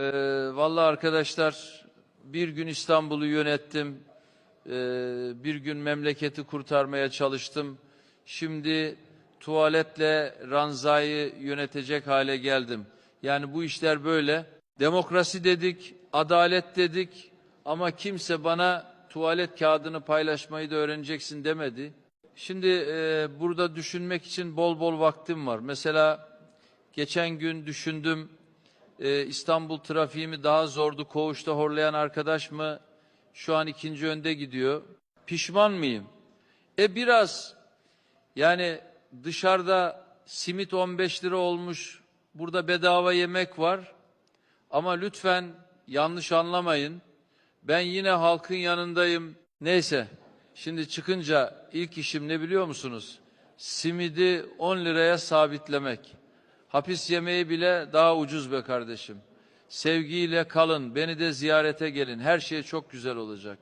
Ee, vallahi arkadaşlar bir gün İstanbul'u yönettim. Ee, bir gün memleketi kurtarmaya çalıştım. Şimdi tuvaletle ranzayı yönetecek hale geldim. Yani bu işler böyle. Demokrasi dedik, adalet dedik ama kimse bana tuvalet kağıdını paylaşmayı da öğreneceksin demedi. Şimdi e, burada düşünmek için bol bol vaktim var. Mesela geçen gün düşündüm e, İstanbul trafiği mi daha zordu koğuşta horlayan arkadaş mı şu an ikinci önde gidiyor. Pişman mıyım? E biraz yani dışarıda simit 15 lira olmuş burada bedava yemek var ama lütfen yanlış anlamayın. Ben yine halkın yanındayım. Neyse şimdi çıkınca ilk işim ne biliyor musunuz? Simidi 10 liraya sabitlemek. Hapis yemeği bile daha ucuz be kardeşim. Sevgiyle kalın, beni de ziyarete gelin. Her şey çok güzel olacak.